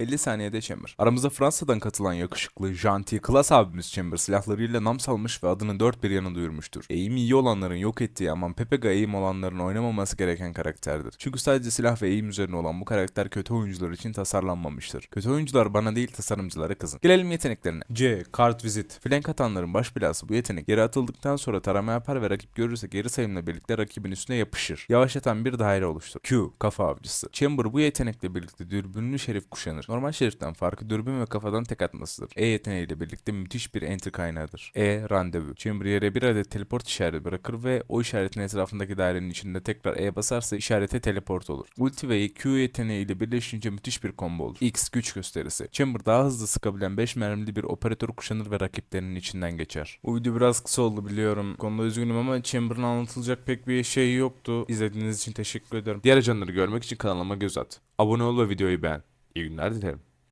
50 saniyede Chamber. Aramıza Fransa'dan katılan yakışıklı, janti, klas abimiz Chamber silahlarıyla nam salmış ve adını dört bir yana duyurmuştur. Eğim iyi olanların yok ettiği ama Pepega eğim olanların oynamaması gereken karakterdir. Çünkü sadece silah ve eğim üzerine olan bu karakter kötü oyuncular için tasarlanmamıştır. Kötü oyuncular bana değil tasarımcılara kızın. Gelelim yeteneklerine. C. Kart Visit. Flank atanların baş belası bu yetenek. Yere atıldıktan sonra tarama yapar ve rakip görürse geri sayımla birlikte rakibin üstüne yapışır. Yavaşlatan bir daire oluşturur. Q. Kafa avcısı. Chamber bu yetenekle birlikte dürbünlü şerif kuşanır. Normal şeriften farkı dürbün ve kafadan tek atmasıdır. E yeteneğiyle birlikte müthiş bir entry kaynağıdır. E. Randevu. Chamber yere bir adet teleport işareti bırakır ve o işaretin etrafındaki dairenin içinde tekrar E basarsa işarete teleport olur. Ulti ve Q yeteneğiyle birleşince müthiş bir combo olur. X güç gösterisi. Chamber daha hızlı sıkabilen 5 mermili bir operatör kuşanır ve rakiplerinin içinden geçer. Bu video biraz kısa oldu biliyorum. Konuda üzgünüm ama Chamber'ın anlatılacak pek bir şey yoktu. İzlediğiniz için teşekkür ederim. Diğer canları görmek için kanalıma göz at. Abone ol ve videoyu beğen. ignited him.